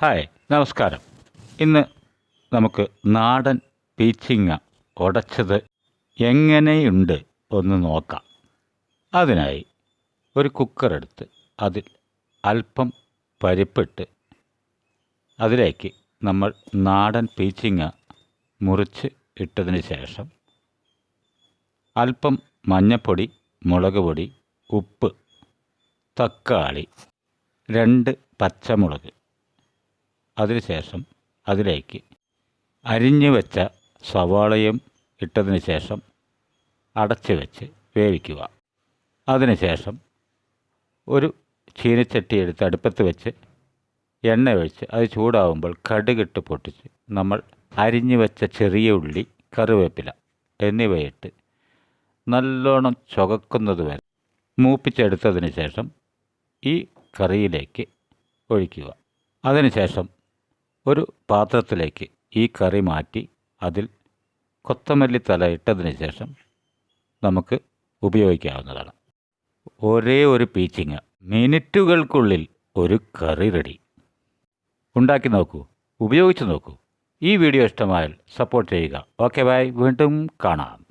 Hi നമസ്കാരം. ഇന്ന് നമുക്ക് നാടൻ പീച്ചിങ്ങ ഉടച്ചത് എങ്ങനെയുണ്ട് ഒന്ന് നോക്കാം. അതിനായി ഒരു കുക്കർ എടുത്ത് അതിൽ അല്പം പരിപ്പിട്ട് അതിലേക്ക് നമ്മൾ നാടൻ പീച്ചിങ്ങ മുറിച്ച് ഇട്ടതിന് ശേഷം അല്പം മഞ്ഞപ്പൊടി മുളക് പൊടി ഉപ്പ് തക്കാളി രണ്ട് പച്ചമുളക് അതിനുശേഷം അതിലേക്ക് അരിഞ്ഞു വെച്ച സവാളയും ഇട്ടതിന് ശേഷം അടച്ച് വെച്ച് വേവിക്കുക. അതിനുശേഷം ഒരു ചീനച്ചട്ടി എടുത്ത് അടുപ്പത്ത് വെച്ച് എണ്ണ ഒഴിച്ച് അത് ചൂടാവുമ്പോൾ കടുകിട്ട് പൊട്ടിച്ച് നമ്മൾ അരിഞ്ഞു വെച്ച ചെറിയ ഉള്ളി കറിവേപ്പില എന്നിവയിട്ട് നല്ലോണം ചുകക്കുന്നത് വരെ മൂപ്പിച്ചെടുത്തതിന് ശേഷം ഈ കറിയിലേക്ക് ഒഴിക്കുക. അതിനുശേഷം ഒരു പാത്രത്തിലേക്ക് ഈ കറി മാറ്റി അതിൽ കൊത്തമല്ലി തല ഇട്ടതിന് ശേഷം നമുക്ക് ഉപയോഗിക്കാവുന്നതാണ്. ഒരേ ഒരു പീച്ചിങ്. മിനിറ്റുകൾക്കുള്ളിൽ ഒരു കറി റെഡി. ഉണ്ടാക്കി നോക്കൂ. ഉപയോഗിച്ച് നോക്കൂ. ഈ വീഡിയോ ഇഷ്ടമായാൽ സപ്പോർട്ട് ചെയ്യുക. Okay bye. വീണ്ടും കാണാം.